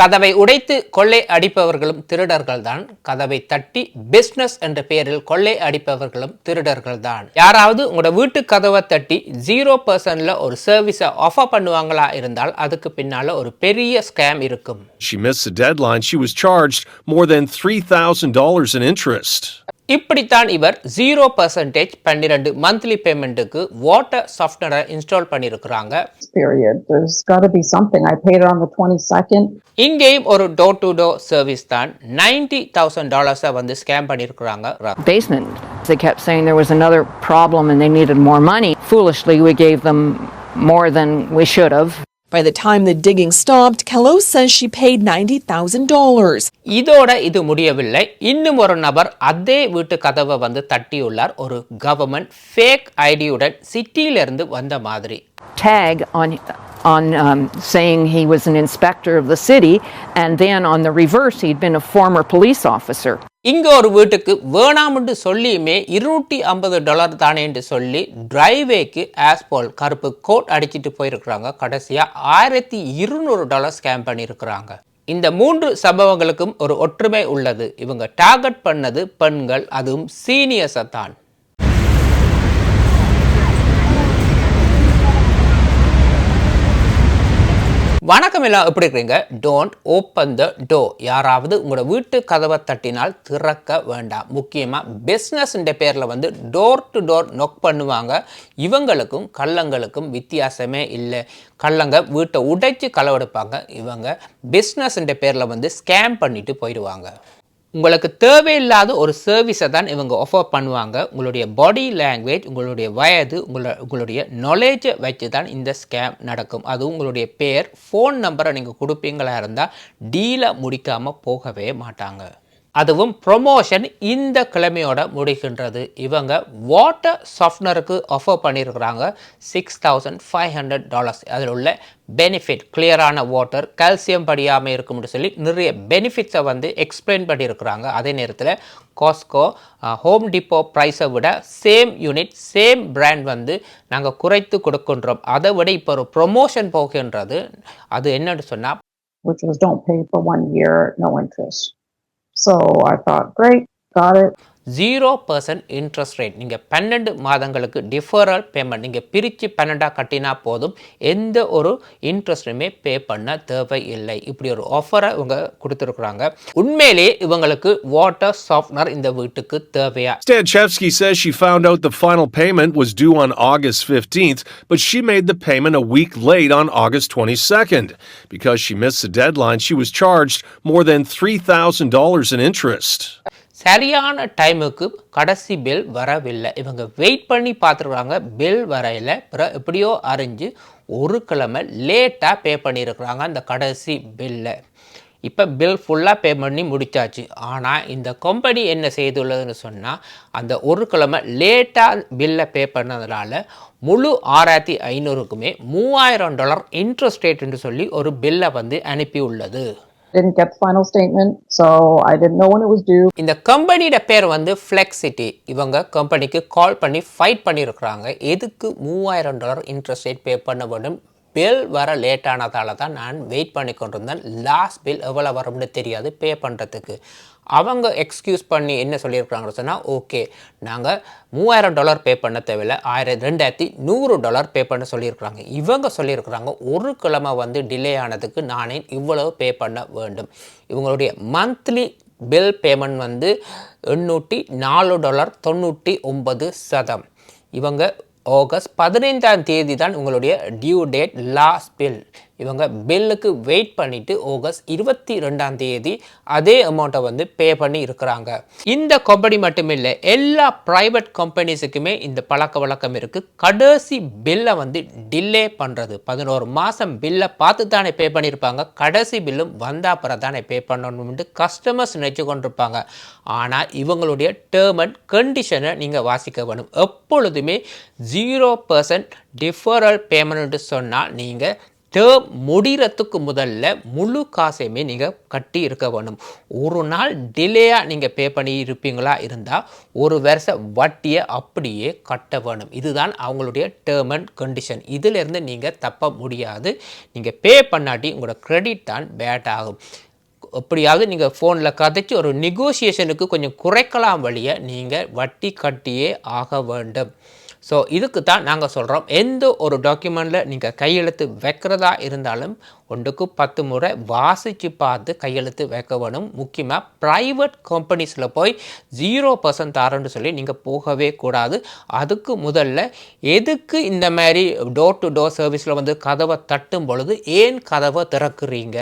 கதவை உடைத்து கொள்ளை அடிப்பவர்களும் திருடர்கள் தான் கதவை தட்டி பிஸ்னஸ் என்ற பெயரில் கொள்ளை அடிப்பவர்களும் திருடர்கள் தான் யாராவது உங்களோட வீட்டு கதவை தட்டி ஜீரோ பர்சன்ட்ல ஒரு சர்வீஸை ஆஃபர் பண்ணுவாங்களா இருந்தால் அதுக்கு பின்னால ஒரு பெரிய ஸ்கேம் இருக்கும் She missed the deadline. She was charged more than $3,000 in interest. இப்படித்தான் இவர் ஜீரோ பர்சன்டேஜ் பன்னிரெண்டு மந்த்லி பேமெண்ட்டுக்கு வாட்டர் சாஃப்ட்வேரை இன்ஸ்டால் பண்ணியிருக்கிறாங்க period. There's got to be something. I paid it on the 22nd. இங்கேயும் ஒரு டோர் டு டோர் சர்வீஸ் தான் ninety thousand டாலர்ஸை வந்து ஸ்கேம் பண்ணியிருக்கிறாங்க basement. They kept saying there was another problem and they needed more money. Foolishly, we gave them more than we should have. By the time the digging stopped, Kello says she paid $90,000. இதோட இது முடியவில்லை. இன்னும் ஒரு நபர் அதே வீட்டு கதவை வந்து தட்டியுள்ளார். ஒரு கவர்மெண்ட் ஃபேக் ஐடியுடன் சிட்டியிலிருந்து வந்த மாதிரி. Tag on on um, saying he was an inspector of the city, and then on the reverse, he'd been a former police officer. இங்க ஒரு வீட்டுக்கு வேணாம்னு சொல்லியுமே இருநூற்றி ஐம்பது டாலர் தானே என்று சொல்லி டிரைவேக்கு ஆஸ்பால் கருப்பு கோட் அடிச்சிட்டு போயிருக்கிறாங்க. கடைசியாக ஆயிரத்தி இருநூறு டாலர் ஸ்கேம் பண்ணியிருக்கிறாங்க. இந்த மூன்று சம்பவங்களுக்கும் ஒரு ஒற்றுமை உள்ளது. இவங்க டார்கெட் பண்ணது பெண்கள் அதுவும் சீனியர்ஸை தான். வணக்கம் எல்லாம் எப்படி இருக்கிறீங்க? டோன்ட் ஓப்பன் த டோ யாராவது உங்களோட வீட்டு கதவை தட்டினால் திறக்க வேண்டாம். முக்கியமாக பிஸ்னஸ்ன்ற பேரில் வந்து டோர் டு டோர் நொக் பண்ணுவாங்க. இவங்களுக்கும் கள்ளங்களுக்கும் வித்தியாசமே இல்லை. கள்ளங்க வீட்டை உடைச்சி களவெடுப்பாங்க. இவங்க பிஸ்னஸ்ன்ற பேரில் வந்து ஸ்கேம் பண்ணிட்டு போயிடுவாங்க. உங்களுக்கு தேவையில்லாத ஒரு சர்வீஸை தான் இவங்க ஆஃபர் பண்ணுவாங்க. உங்களுடைய பாடி லாங்குவேஜ் உங்களுடைய வயது உங்களோட உங்களுடைய நாலேஜை வச்சு தான் இந்த ஸ்கேம் நடக்கும். அது உங்களுடைய பேர் ஃபோன் நம்பரை நீங்கள் கொடுப்பீங்களா இருந்தால் டீலை முடிக்காமல் போகவே மாட்டாங்க. அதுவும் ப்ரொமோஷன் இந்த கிழமையோட முடிகின்றது. இவங்க வாட்டர் சாஃப்ட்னருக்கு ஆஃபர் பண்ணியிருக்கிறாங்க six thousand five hundred dollars அதில் உள்ள பெனிஃபிட் கிளியரான வாட்டர் கால்சியம் படியாமல் இருக்கும்னு சொல்லி நிறைய பெனிஃபிட்ஸை வந்து எக்ஸ்பிளைன் பண்ணியிருக்கிறாங்க அதே நேரத்தில் காஸ்கோ ஹோம் டிப்போ ப்ரைஸை விட சேம் யூனிட் சேம் பிராண்ட் வந்து நாங்கள் குறைத்து கொடுக்கின்றோம். அதை விட இப்போ ஒரு ப்ரொமோஷன் போகின்றது. அது என்னன்னு சொன்னால் which was don't pay for one year, no interest. So I thought, great, got it. Zero percent interest rate நீங்கள் பன்னெண்டு மாதங்களுக்கு டிஃபரல் பேமெண்ட் நீங்கள் பிரித்து பன்னெண்டாக கட்டினா போதும் எந்த ஒரு இன்ட்ரெஸ்ட்டுமே பே பண்ண தேவையில்லை இப்படி ஒரு ஆஃபரை இவங்க கொடுத்துருக்குறாங்க உண்மையிலேயே இவங்களுக்கு வாட்டர் சாஃப்ட்னர் இந்த வீட்டுக்கு தேவையா Stanchevsky says she found out the final payment was due on August 15th, but she made the payment a week late on August 22nd. Because she missed the deadline, she was charged more than $3,000 in interest. சரியான டைமுக்கு கடைசி bill வரவில்லை. இவங்க wait பண்ணி பார்த்துருக்குறாங்க. Bill வரையில் பிறகு எப்படியோ அறிஞ்சு ஒரு கிழமை லேட்டாக பே பண்ணியிருக்கிறாங்க அந்த கடைசி பில்லை இப்போ பில் ஃபுல்லாக பே பண்ணி முடிச்சாச்சு. ஆனால் இந்த கம்பெனி என்ன செய்துள்ளதுன்னு சொன்னால் அந்த ஒரு கிழமை லேட்டாக பில்லை பே பண்ணதுனால முழு ஆறாயிரத்தி ஐநூறுக்குமே மூவாயிரம் டாலர் இன்ட்ரெஸ்ட் ரேட்னு சொல்லி ஒரு பில்லை வந்து அனுப்பியுள்ளது. Didn't get the final statement, so I didn't know when it was due. இந்த கம்பெனியோட பேர் வந்து ஃப்ளெக்சிட்டி இவங்க கம்பெனிக்கு கால் பண்ணி ஃபைட் பண்ணியிருக்கிறாங்க எதுக்கு மூவாயிரம் டாலர் இன்ட்ரெஸ்ட் ரேட் பே பண்ண வேண்டும் பில் வர லேட் தான் நான் வெயிட் பண்ணி கொண்டிருந்தேன். லாஸ்ட் பில் எவ்வளோ வரும்னு தெரியாது பே பண்ணுறதுக்கு அவங்க எக்ஸ்கியூஸ் பண்ணி என்ன சொல்லியிருக்கிறாங்கன்னு சொன்னால் ஓகே நாங்கள் மூவாயிரம் டாலர் பே பண்ண தேவையில்லை ஆயிரம் ரெண்டாயிரத்தி நூறு டாலர் பே பண்ண சொல்லியிருக்கிறாங்க. இவங்க சொல்லியிருக்கிறாங்க ஒரு கிழமை வந்து டிலே ஆனதுக்கு நானே இவ்வளவு பே பண்ண வேண்டும். இவங்களுடைய மந்த்லி பில் பேமெண்ட் வந்து எண்ணூற்றி நாலு டாலர் தொண்ணூற்றி ஒன்பது சதம். இவங்க ஆகஸ்ட் பதினைந்தாம் தேதி தான் உங்களுடைய டியூ டேட் லாஸ்ட் பில் இவங்க பில்லுக்கு வெயிட் பண்ணிட்டு ஆகஸ்ட் இருபத்தி ரெண்டாம் தேதி அதே அமௌண்ட்டை வந்து பே பண்ணி இருக்கிறாங்க. இந்த கம்பெனி மட்டும் இல்லை எல்லா ப்ரைவேட் கம்பெனிஸுக்குமே இந்த பழக்க வழக்கம் இருக்குது கடைசி பில்லை வந்து டிலே பண்ணுறது பதினோரு மாதம் பில்லை பார்த்து தானே பே பண்ணியிருப்பாங்க கடைசி பில்லும் வந்தா அப்புறம் தானே பே பண்ணணும்னு கஸ்டமர்ஸ் நினச்சி கொண்டிருப்பாங்க. ஆனால் இவங்களுடைய டேர்ம் அண்ட் கண்டிஷனை நீங்கள் வாசிக்க வேணும். எப்பொழுதுமே ஜீரோ பர்சன்ட் டிஃபரல் பேமெண்ட்டு சொன்னால் நீங்கள் டேர்ம் முடிகிறதுக்கு முதல்ல முழு காசையுமே நீங்கள் கட்டி இருக்க வேணும். ஒரு நாள் டிலேயாக நீங்கள் பே பண்ணி இருப்பீங்களா இருந்தால் ஒரு வருஷ வட்டியை அப்படியே கட்ட வேணும். இதுதான் அவங்களுடைய டேர்ம் அண்ட் கண்டிஷன் இதிலிருந்து நீங்கள் தப்ப முடியாது. நீங்கள் பே பண்ணாட்டி உங்களோட கிரெடிட் தான் பேட் ஆகும். எப்படியாவது நீங்கள் ஃபோனில் கதைச்சு ஒரு நெகோசியேஷனுக்கு கொஞ்சம் குறைக்கலாம் வழியை நீங்கள் வட்டி கட்டியே ஆக வேண்டும். ஸோ இதுக்கு தான் நாங்கள் சொல்கிறோம் எந்த ஒரு டாக்குமெண்ட்டில் நீங்கள் கையெழுத்து வைக்கிறதா இருந்தாலும் ஒன்றுக்கு பத்து முறை வாசித்து பார்த்து கையெழுத்து வைக்க வேணும் முக்கியமாக ப்ரைவேட் கம்பெனிஸில் போய் ஜீரோ பர்சன்ட் தரேன்னு சொல்லி நீங்கள் போகவே கூடாது அதுக்கு முதல்ல எதுக்கு இந்த மாதிரி டோர் டு டோர் சர்வீஸில் வந்து கதவை தட்டும் பொழுது ஏன் கதவை திறக்கிறீங்க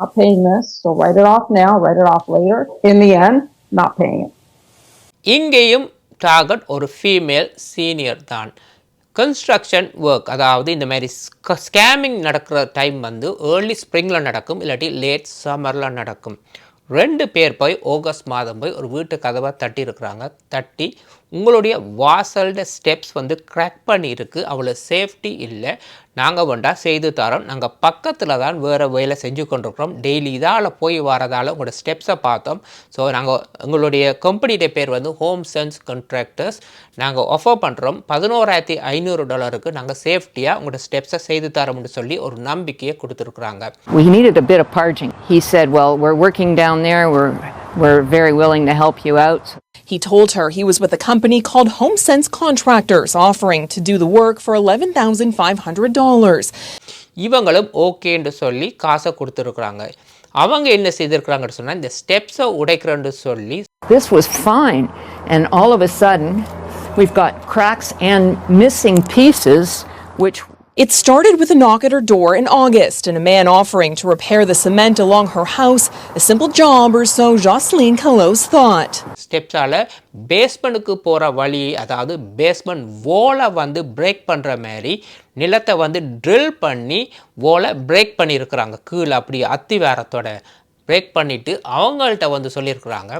Not paying this, so write it off now, write it off later. In the end, not paying it. இங்கேயும் டார்கெட் ஒரு ஃபீமேல் சீனியர் தான். கன்ஸ்ட்ரக்ஷன் ஒர்க் அதாவது இந்த மாதிரி ஸ்கேமிங் நடக்கிற டைம் வந்து ஏர்லி ஸ்ப்ரிங்கில் நடக்கும் இல்லாட்டி லேட் சம்மரில் நடக்கும். ரெண்டு பேர் போய் ஆகஸ்ட் மாதம் போய் ஒரு வீட்டு கதவை தட்டி இருக்கிறாங்க தட்டி உங்களுடைய வாசல்ட ஸ்டெப்ஸ் வந்து க்ராக் பண்ணியிருக்கு. அவ்வளோ சேஃப்டி இல்லை. நாங்கள் வேண்டா செய்து தரோம். நாங்கள் பக்கத்தில் தான் வேறு வேலை செஞ்சு கொண்டிருக்கிறோம். டெய்லி இதால் போய் வரதால் உங்களோட ஸ்டெப்ஸை பார்த்தோம். ஸோ நாங்கள் எங்களுடைய கம்பெனியுடைய பேர் வந்து ஹோம் சென்ஸ் கான்ட்ராக்டர்ஸ் நாங்கள் ஆஃபர் பண்ணுறோம் பதினோராயிரத்தி ஐநூறு டாலருக்கு நாங்கள் சேஃப்டியாக உங்களோட ஸ்டெப்ஸை செய்து தரோம்னு சொல்லி ஒரு நம்பிக்கையை கொடுத்துருக்குறாங்க. We needed a bit of parging. He said, Well, we're working down there. We're, we're very willing to help you out. He told her he was with a company called HomeSense Contractors, offering to do the work for $11,500. இவங்களும் ஓகேன்னு சொல்லி காசை கொடுத்துருக்குறாங்க அவங்க என்ன செய்திருக்கிறாங்கன்னு சொன்னால் இந்த ஸ்டெப்ஸை உடைக்கிறேன்னு சொல்லி This was fine. And all of a sudden, we've got cracks and missing pieces, which It started with a knock at her door in August and a man offering to repair the cement along her house, a simple job or so Jocelyn Kalos thought. ஸ்டெப்ஸால் பேஸ்மெண்ட்டுக்கு போகிற வழி அதாவது basement வோலை வந்து break பண்ணுற மாதிரி நிலத்தை வந்து drill பண்ணி வோலை break பண்ணியிருக்கிறாங்க கீழே அப்படி அத்திவாரத்தோட பிரேக் பண்ணிவிட்டு அவங்கள்ட்ட வந்து சொல்லியிருக்கிறாங்க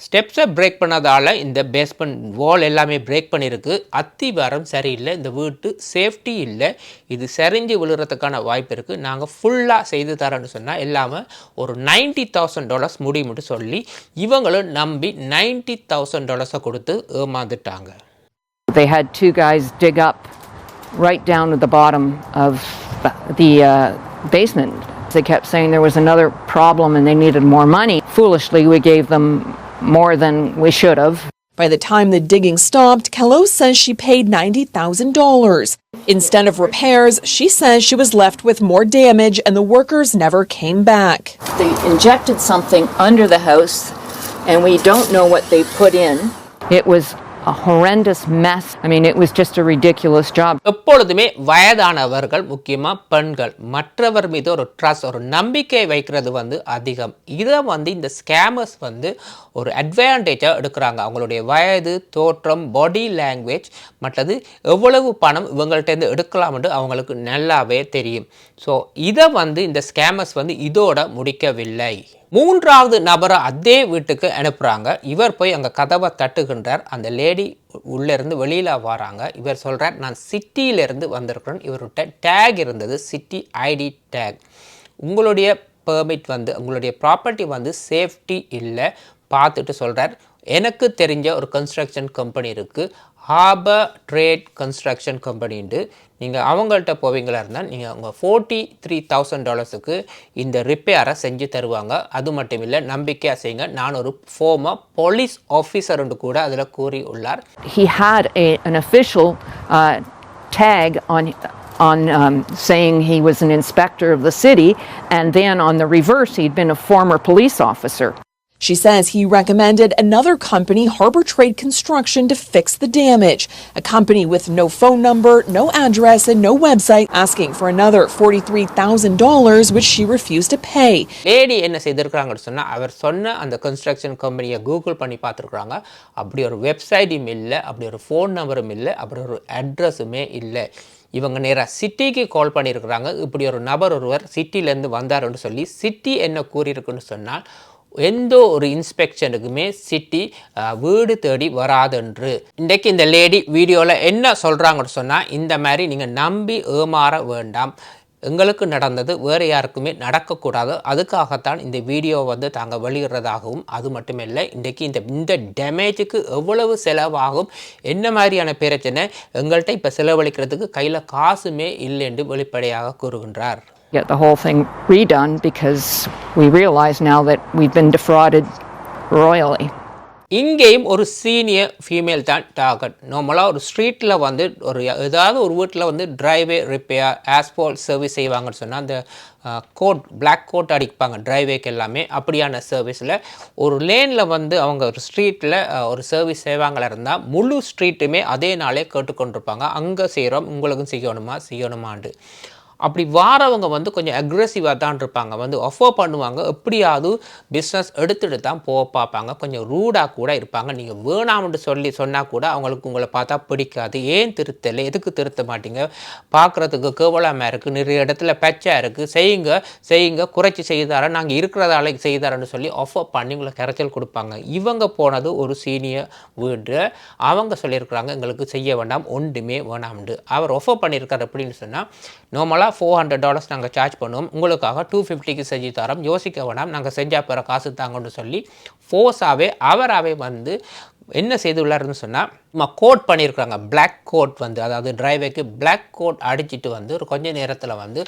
ஸ்டெப்ஸை பிரேக் பண்ணதால் இந்த பேஸ்மெண்ட் வால் எல்லாமே பிரேக் பண்ணியிருக்கு அத்திவாரம் சரியில்லை இந்த வீட்டு சேஃப்டி இல்லை இது சரிஞ்சு விழுறதுக்கான வாய்ப்பு இருக்குது நாங்கள் ஃபுல்லாக செய்து தரோன்னு சொன்னால் எல்லாமே ஒரு நைன்ட்டி தௌசண்ட் டாலர்ஸ் முடியும்ட்டு சொல்லி இவங்களும் நம்பி நைன்ட்டி தௌசண்ட் டாலர்ஸை கொடுத்து ஏமாந்துட்டாங்க they had two guys dig up right down to the bottom of the uh, basement. They kept saying there was another problem and they needed more money. Foolishly, we gave them more than we should have. By the time the digging stopped, Kalos says she paid $90,000. Instead of repairs, she says she was left with more damage and the workers never came back. They injected something under the house and we don't know what they put in. It was a horrendous mess. I mean, it was just a ridiculous job. எப்பொழுதுமே வயதானவர்கள் முக்கியமாக பெண்கள் மற்றவர் மீது ஒரு trust ஒரு நம்பிக்கை வைக்கிறது வந்து அதிகம் இதை வந்து இந்த ஸ்கேமர்ஸ் வந்து ஒரு அட்வான்டேஜாக எடுக்கிறாங்க அவங்களுடைய வயது தோற்றம் பாடி லாங்குவேஜ் மற்றது எவ்வளவு பணம் இவங்கள்ட்டேருந்து எடுக்கலாம்னு அவங்களுக்கு நல்லாவே தெரியும். ஸோ இதை வந்து இந்த ஸ்கேமர்ஸ் வந்து இதோட முடிக்கவில்லை. மூன்றாவது நபரை அதே வீட்டுக்கு அனுப்புகிறாங்க இவர் போய் அங்கே கதவை தட்டுகின்றார். அந்த லேடி உள்ளேருந்து வெளியில் வராங்க. இவர் சொல்கிறார் நான் சிட்டியிலேருந்து வந்திருக்கிறேன். இவர்கிட்ட டேக் இருந்தது சிட்டி ஐடி டேக் உங்களுடைய பெர்மிட் வந்து உங்களுடைய ப்ராப்பர்ட்டி வந்து சேஃப்டி இல்லை. பார்த்துட்டு சொல்கிறார் எனக்கு தெரிஞ்ச ஒரு கன்ஸ்ட்ரக்ஷன் கம்பெனி இருக்குது ஹாபர் ட்ரேட் கன்ஸ்ட்ரக்ஷன் கம்பெனின்ட்டு நீங்கள் அவங்கள்ட்ட போவீங்களா இருந்தால் நீங்கள் உங்கள் ஃபோர்ட்டி த்ரீ தௌசண்ட் டாலர்ஸுக்கு இந்த ரிப்பேரை செஞ்சு தருவாங்க. அது மட்டும் இல்லை நம்பிக்கையாக செய்யுங்க. நான் ஒரு ஃபோமர் போலீஸ் ஆஃபீஸர்னு கூட அதில் கூறி உள்ளார் He had a, an official uh, tag on on um, saying he was an inspector of the city, and then on the reverse, he'd been a former police officer. She says he recommended another company, Harbor Trade Construction, to fix the damage. A company with no phone number, no address, and no website asking for another $43,000, which she refused to pay. Lady என்ன செய்திருக்கிறாங்கன்னு சொன்னால் அவர் சொன்ன அந்த construction கம்பெனியை Google பண்ணி பார்த்துருக்குறாங்க அப்படி ஒரு வெப்சைட்டும் இல்லை அப்படி ஒரு ஃபோன் நம்பரும் இல்லை அப்படி ஒரு அட்ரஸுமே இல்லை இவங்க நேராக சிட்டிக்கு கால் பண்ணியிருக்கிறாங்க இப்படி ஒரு நபர் ஒருவர் சிட்டிலேருந்து வந்தாருன்னு சொல்லி சிட்டி என்ன கூறியிருக்குன்னு சொன்னால் எந்த ஒரு இன்ஸ்பெக்ஷனுக்குமே சிட்டி வீடு தேடி வராதென்று. இன்றைக்கு இந்த லேடி வீடியோவில் என்ன சொல்கிறாங்கன்னு சொன்னால் இந்த மாதிரி நீங்கள் நம்பி ஏமாற வேண்டாம். எங்களுக்கு நடந்தது வேறு யாருக்குமே நடக்கக்கூடாது. அதுக்காகத்தான் இந்த வீடியோ வந்து தாங்கள் வெளியிடுறதாகவும் அது மட்டுமில்லை இன்றைக்கு இந்த இந்த டேமேஜுக்கு எவ்வளவு செலவாகும் என்ன மாதிரியான பிரச்சனை எங்கள்கிட்ட இப்போ செலவழிக்கிறதுக்கு கையில் காசுமே இல்லை என்று வெளிப்படையாக கூறுகின்றார். Get the whole thing redone because we realize now that we've been defrauded royally. இங்கேயும் ஒரு சீனியர் ஃபீமேல் தான் டார்கெட் நார்மலாக ஒரு ஸ்ட்ரீட்டில் வந்து ஒரு ஏதாவது ஒரு வீட்டில் வந்து ட்ரைவே ரிப்பேர் ஆஸ்பால் சர்வீஸ் செய்வாங்கன்னு சொன்னால் அந்த கோட் பிளாக் கோட் அடிப்பாங்க ட்ரைவேக்கு எல்லாமே. அப்படியான சர்வீஸில் ஒரு லேனில் வந்து அவங்க ஒரு ஸ்ட்ரீட்டில் ஒரு சர்வீஸ் செய்வாங்களா இருந்தால் முழு ஸ்ட்ரீட்டுமே அதே நாளே கேட்டுக்கொண்டிருப்பாங்க. அங்கே செய்கிறோம் உங்களுக்கும் செய்யணுமா? செய்யணுமாண்டு. அப்படி வாரவங்க வந்து கொஞ்சம் அக்ரெசிவாக தான் இருப்பாங்க. வந்து அஃபோர் பண்ணுவாங்க. எப்படியாவது பிஸ்னஸ் எடுத்துட்டு தான் போக பார்ப்பாங்க. கொஞ்சம் ரூடாக கூட இருப்பாங்க. நீங்கள் வேணாம்னு சொல்லி சொன்னால் கூட அவங்களுக்கு உங்களை பார்த்தா பிடிக்காது. ஏன் திருத்தலை? எதுக்கு திருத்த மாட்டீங்க? பார்க்குறதுக்கு கேவலமாக இருக்குது நிறைய இடத்துல பச்சை இருக்குது செய்யுங்க செய்யுங்க. குறைச்சி செய்தாரன் நாங்கள் இருக்கிறதால செய்தாரன்னு சொல்லி ஆஃபர் பண்ணி உங்களை கரைச்சல் கொடுப்பாங்க. இவங்க போனது ஒரு சீனியர் வீடு. அவங்க சொல்லியிருக்கிறாங்க எங்களுக்கு செய்ய வேண்டாம். ஒன்றுமே வேணாம்னு. அவர் ஆஃபர் பண்ணியிருக்கார் அப்படின்னு சொன்னால் நார்மலாக ஃபோர் ஹண்ட்ரட் டாலர்ஸ் நாங்கள் சார்ஜ் பண்ணுவோம். உங்களுக்காக டூ ஃபிஃப்டிக்கு செஞ்சு தரோம். யோசிக்க வேணாம். நாங்கள் செஞ்சால் போகிற காசு தாங்கன்னு சொல்லி ஃபோர்ஸாகவே அவராகவே வந்து என்ன செய்துள்ளாருன்னு சொன்னால் நம்ம கோட் பண்ணியிருக்கிறாங்க. பிளாக் கோட் வந்து அதாவது டிரைவருக்கு பிளாக் கோட் அடிச்சிட்டு வந்து ஒரு கொஞ்ச நேரத்தில் வந்து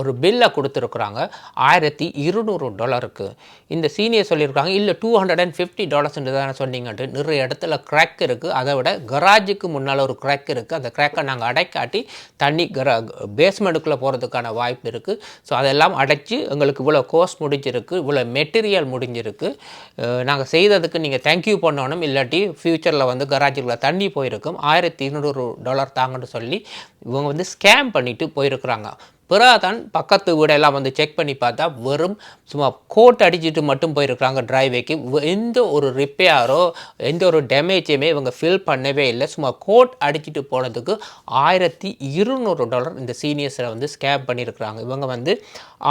ஒரு பில்லை கொடுத்துருக்குறாங்க. ஆயிரத்தி இருநூறு டாலருக்கு. இந்த சீனியர் சொல்லியிருக்காங்க இல்லை டூ ஹண்ட்ரட் அண்ட் ஃபிஃப்டி டாலர்ஸ்ன்றது தானே சொன்னீங்கன்ட்டு நிறைய இடத்துல கிராக் இருக்குது அதை விட கராஜுக்கு முன்னால் ஒரு கிராக் இருக்குது அந்த கிராக்கை நாங்கள் அடைக்காட்டி தண்ணி கரா பேஸ்மெண்ட்டுக்குள்ளே போகிறதுக்கான வாய்ப்பு இருக்குது ஸோ அதெல்லாம் அடைச்சி எங்களுக்கு இவ்வளோ கோர்ஸ் முடிஞ்சிருக்கு. இவ்வளோ மெட்டீரியல் முடிஞ்சிருக்கு. நாங்கள் செய்ததுக்கு நீங்கள் தேங்க்யூ பண்ணணும். இல்லாட்டி ஃப்யூச்சரில் வந்து கராஜுக்குள்ளே தண்ணி போயிருக்கும். ஆயிரத்தி இருநூறு டாலர் தாங்கன்னு சொல்லி இவங்க வந்து ஸ்கேம் பண்ணிட்டு போயிருக்கிறாங்க. பிறகுதான் பக்கத்து வீடெல்லாம் வந்து செக் பண்ணி பார்த்தா வெறும் சும்மா கோட் அடிச்சிட்டு மட்டும் போயிருக்கிறாங்க டிரைவேக்கு எந்த ஒரு ரிப்பேரோ எந்த ஒரு டேமேஜையுமே இவங்க ஃபில் பண்ணவே இல்லை. சும்மா கோட் அடிச்சிட்டு போனதுக்கு ஆயிரத்தி இருநூறு டாலர் இந்த சீனியர்ஸில் வந்து ஸ்கேம் பண்ணியிருக்கிறாங்க. இவங்க வந்து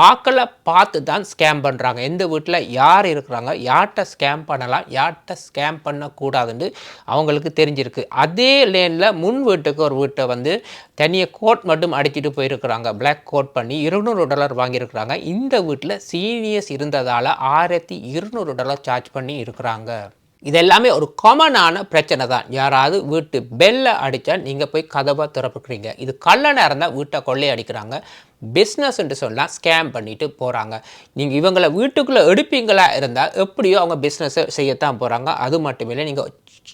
ஆக்களை பார்த்து தான் ஸ்கேம் பண்ணுறாங்க எந்த வீட்டில் யார் இருக்கிறாங்க யார்கிட்ட ஸ்கேம் பண்ணலாம் யார்கிட்ட ஸ்கேம் பண்ணக்கூடாதுன்னு அவங்களுக்கு தெரிஞ்சிருக்கு. அதே லேனில் முன் வீட்டுக்கு ஒரு வீட்டை வந்து தனியாக கோட் மட்டும் அடிச்சிட்டு போயிருக்கிறாங்க. பிளாக் கோட் பண்ணி இருநூறு டாலர் வாங்கியிருக்கிறாங்க. இந்த வீட்டில் சீனியர்ஸ் இருந்ததால் ஆயிரத்தி இருநூறு டாலர் சார்ஜ் பண்ணி இருக்கிறாங்க. இது எல்லாமே ஒரு காமனான பிரச்சனை தான். யாராவது வீட்டு பெல்லை அடித்தா நீங்கள் போய் கதவை திறப்புக்கிறீங்க. இது கல்லணை இருந்தால் வீட்டை கொள்ளை அடிக்கிறாங்க பிஸ்னஸ்ன்ட்டு சொன்னால் ஸ்கேம் பண்ணிட்டு போகிறாங்க நீங்கள் இவங்களை வீட்டுக்குள்ளே எடுப்பீங்களா இருந்தால் எப்படியோ அவங்க பிஸ்னஸை செய்யத்தான் போகிறாங்க அது மட்டும் இல்லை நீங்கள்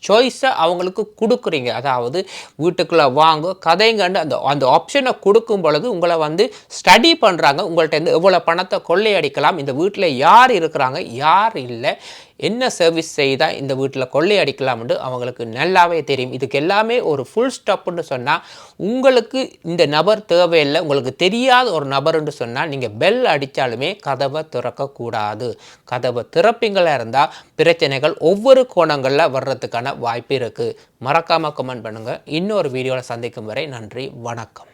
சாய்ஸை அவங்களுக்கு கொடுக்குறீங்க. அதாவது வீட்டுக்குள்ளே வாங்க கதைங்கன்னு அந்த அந்த ஆப்ஷனை கொடுக்கும் பொழுது உங்களை வந்து ஸ்டடி பண்ணுறாங்க உங்கள்கிட்ட இருந்து எவ்வளோ பணத்தை கொள்ளையடிக்கலாம். இந்த வீட்டில் யார் இருக்கிறாங்க? யார் இல்லை. என்ன சர்வீஸ் செய்தால் இந்த வீட்டில் கொள்ளையடிக்கலாம்னு அவங்களுக்கு நல்லாவே தெரியும். இதுக்கு எல்லாமே ஒரு ஃபுல் ஸ்டாப்புன்னு சொன்னால் உங்களுக்கு இந்த நபர் தேவையில்லை உங்களுக்கு தெரியாது ஒரு நபருன்னு சொன்னால் நீங்கள் பெல் அடித்தாலுமே கதவை திறக்கக்கூடாது. கதவை திறப்பீங்களா இருந்தால் பிரச்சனைகள் ஒவ்வொரு கோணங்களில் வர்றதுக்கான வாய்ப்பு இருக்குது மறக்காமல் கமெண்ட் பண்ணுங்கள் இன்னொரு வீடியோவில் சந்திக்கும் வரை நன்றி வணக்கம்.